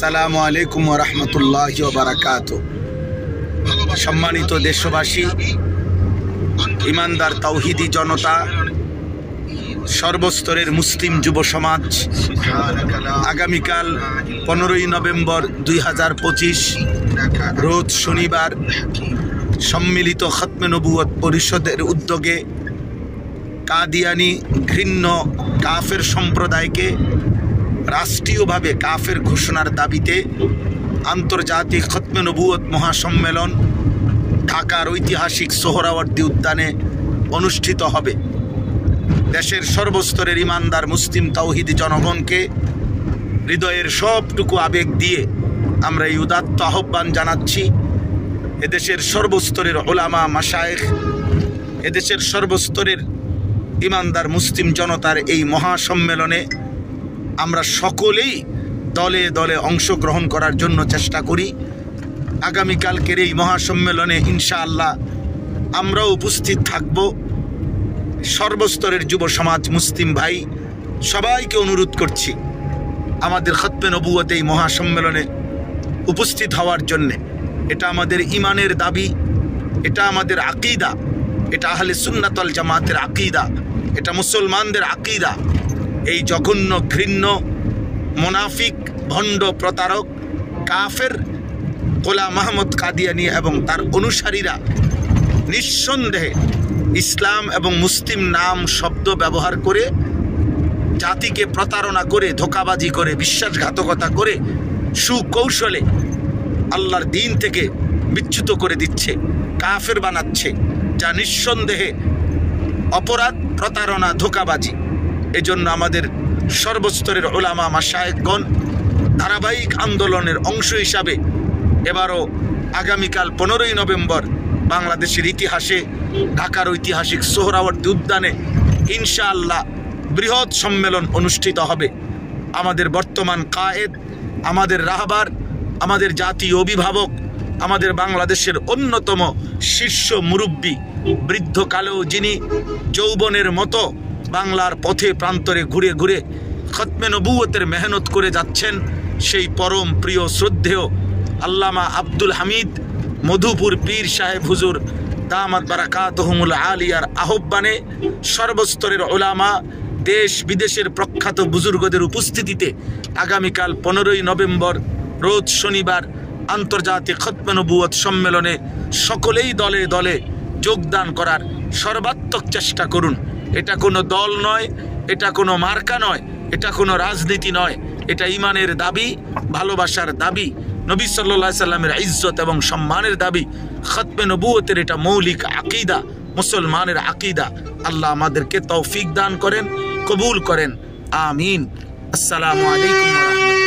সালামু আলাইকুম রহমতুল্লাহ বারাকাত। সম্মানিত দেশবাসী, ইমানদার তৌহিদি জনতা, সর্বস্তরের মুসলিম যুব সমাজ, আগামীকাল পনেরোই নভেম্বর দুই হাজার পঁচিশ, রোজ শনিবার সম্মিলিত খতমে নবুয়ত পরিষদের উদ্যোগে কাদিয়ানি ঘৃণ্য কাফের সম্প্রদায়কে রাষ্ট্রীয়ভাবে কাফের ঘোষণার দাবিতে আন্তর্জাতিক খতমে নবুয়ত মহাসম্মেলন ঢাকার ঐতিহাসিক সোহরাওয়ার্দী উদ্যানে অনুষ্ঠিত হবে। দেশের সর্বস্তরের ইমানদার মুসলিম তাওহিদি জনগণকে হৃদয়ের সবটুকু আবেগ দিয়ে আমরা এই উদাত্ত আহ্বান জানাচ্ছি। এদেশের সর্বস্তরের ওলামা মাসায়েখ এদেশের সর্বস্তরের ইমানদার মুসলিম জনতার এই মহাসম্মেলনে আমরা সকলেই দলে দলে অংশগ্রহণ করার জন্য চেষ্টা করি। আগামীকালকের এই মহাসম্মেলনে ইনশাআল্লাহ আমরাও উপস্থিত থাকব। সর্বস্তরের যুব সমাজ, মুসলিম ভাই, সবাইকে অনুরোধ করছি আমাদের খতমে নবুয়ত এই মহাসম্মেলনে উপস্থিত হওয়ার জন্যে। এটা আমাদের ইমানের দাবি, এটা আমাদের আকিদা, এটা আহলে সুন্নাতল জামাতের আকিদা, এটা মুসলমানদের আকিদা। এই জঘন্য ঘৃণ্য, মোনাফিক, ভণ্ড প্রতারক, কাফের কোলা মাহমদ কাদিয়ানি এবং তার অনুসারীরা নিঃসন্দেহে ইসলাম এবং মুসলিম নাম, শব্দ ব্যবহার করে, জাতিকে প্রতারণা করে, ধোকাবাজি করে, বিশ্বাসঘাতকতা করে, সুকৌশলে আল্লাহর দিন থেকে বিচ্যুত করে দিচ্ছে, কাফের বানাচ্ছে, যা নিঃসন্দেহে অপরাধ, প্রতারণা, ধোকাবাজি। এজন্য আমাদের সর্বস্তরের ওলামা মাসায়েকগণ ধারাবাহিক আন্দোলনের অংশ হিসাবে এবারও আগামীকাল পনেরোই নভেম্বর বাংলাদেশের ইতিহাসে, ঢাকার ঐতিহাসিক সোহরাওয়ার্দী উদ্যানে ইনশাআল্লাহ বৃহৎ সম্মেলন অনুষ্ঠিত হবে। আমাদের বর্তমান কায়েদ, আমাদের রাহবার, আমাদের জাতীয় অভিভাবক, আমাদের বাংলাদেশের অন্যতম শীর্ষ মুরব্বী বৃদ্ধকালেও যিনি যৌবনের মতো বাংলার পথে প্রান্তরে ঘুরে ঘুরে খতমে নবুয়তের মেহনত করে যাচ্ছেন সেই পরম প্রিয় শ্রদ্ধেয় আল্লামা আব্দুল হামিদ, মধুপুর পীর সাহেব হুজুর দামাত বারাকাতহমুল আলিয়ার আহ্বানে সর্বস্তরের ওলামা দেশ বিদেশের প্রখ্যাত বুজুর্গদের উপস্থিতিতে আগামীকাল পনেরোই নভেম্বর, রোজ শনিবার আন্তর্জাতিক খতমে নবুয়ত সম্মেলনে সকলেই দলে দলে যোগদান করার সর্বাত্মক চেষ্টা করুন। এটা কোনো দল নয়, এটা কোনো মার্কা নয়, এটা কোনো রাজনীতি নয়। এটা ইমানের দাবি, ভালোবাসার দাবি, নবী সাল্লা সাল্লামের ইজ্জত এবং সম্মানের দাবি। খতমে নবুয়তের এটা মৌলিক আকিদা, মুসলমানের আকিদা। আল্লাহ আমাদেরকে তৌফিক দান করেন, কবুল করেন। আমিন। আসসালামু আলাইকুম